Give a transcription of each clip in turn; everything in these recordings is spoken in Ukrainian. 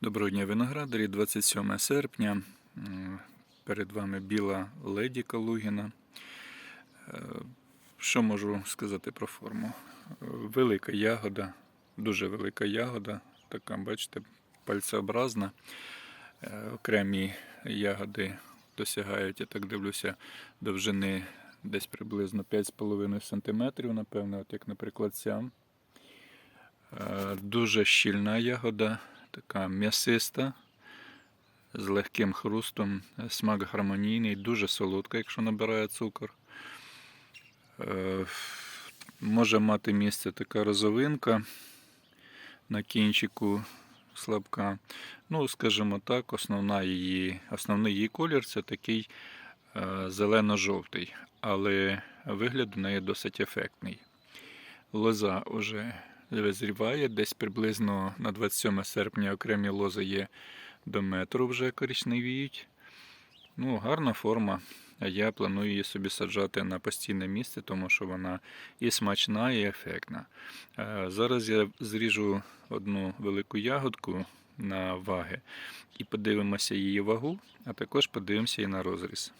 Доброго дня, виноградарі, 27 серпня. Перед вами біла леді Калугіна. Е, Що можу сказати про форму? Велика ягода, дуже велика ягода, така, бачите, пальцеобразна. Е, Окремі ягоди досягають, я так дивлюся, довжини десь приблизно 5,5 см, напевно, от як, наприклад, ця. Е, Дуже щільна ягода, така м'ясиста, з легким хрустом, смак гармонійний, дуже солодка, якщо набирає цукор. Е, Може мати місце така розовинка на кінчику слабка. Ну, скажімо так, основна її, основний її колір це такий е, зелено-жовтий, але вигляд у неї досить ефектний. Лоза вже визріває, десь приблизно на 27 серпня окремі лози є до метру вже коричневіють. Ну, гарна форма. А Я планую її собі саджати на постійне місце, тому що вона і смачна, і ефектна. Е, Зараз я зріжу одну велику ягодку на ваги і подивимося її вагу, а також подивимося і на розріз.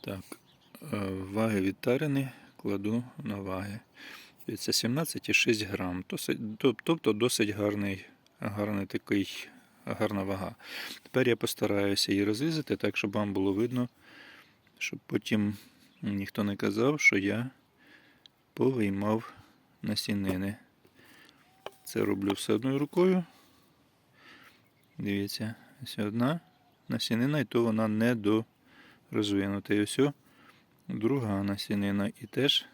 Так, е, ваги відтарені кладу на ваги. Це 17,6 грам. Тобто досить гарний, гарний такий, гарна вага. Тепер я постараюся її розрізати так, щоб вам було видно, щоб потім ніхто не казав, що я повиймав насінини. Це роблю все одною рукою. Дивіться, ось одна насінина, і то вона не до розвинута. І ось друга насінина і теж.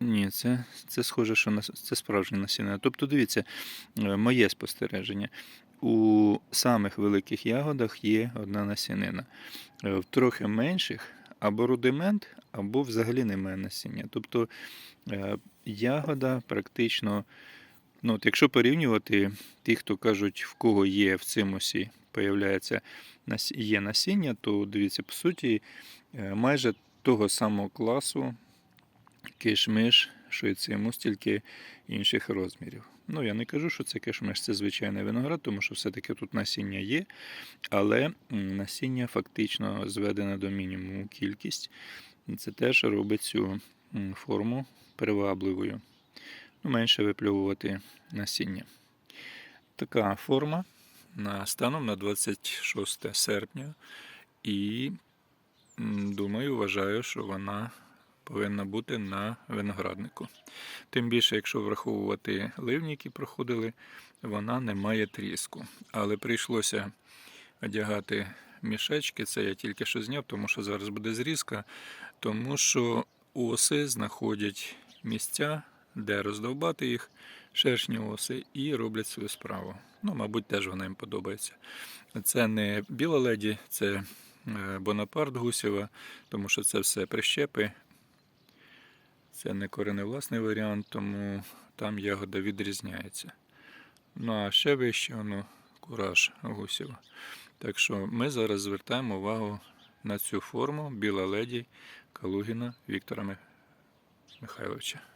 Ні, це, це схоже, що нас- це справжня насінина. Тобто, дивіться, е, моє спостереження. У самих великих ягодах є одна насінина. Е, В трохи менших або рудимент, або взагалі немає насіння. Тобто е, ягода практично, ну, от якщо порівнювати ті, хто кажуть, в кого є в цимусі, появляється є насіння, то дивіться, по суті, е, майже того самого класу кишмиш, що і цимус, тільки інших розмірів. Ну, я не кажу, що це кишмиш, це звичайний виноград, тому що все-таки тут насіння є, але насіння фактично зведене до мінімуму кількість. Це теж робить цю форму привабливою. Ну, менше випльовувати насіння. Така форма на станом на 26 серпня. І думаю, вважаю, що вона повинна бути на винограднику. Тим більше, якщо враховувати ливні, які проходили, вона не має тріску. Але прийшлося одягати мішечки, це я тільки що зняв, тому що зараз буде зрізка, тому що оси знаходять місця, де роздовбати їх, шершні оси, і роблять свою справу. Ну, мабуть, теж вона їм подобається. Це не біла леді, це е, Бонапарт Гусєва, тому що це все прищепи. Це не кореневласний варіант, тому там ягода відрізняється. Ну а ще вище воно кураж Гусєва. Так що ми зараз звертаємо увагу на цю форму Біла леді Калугіна Віктора Михайловича.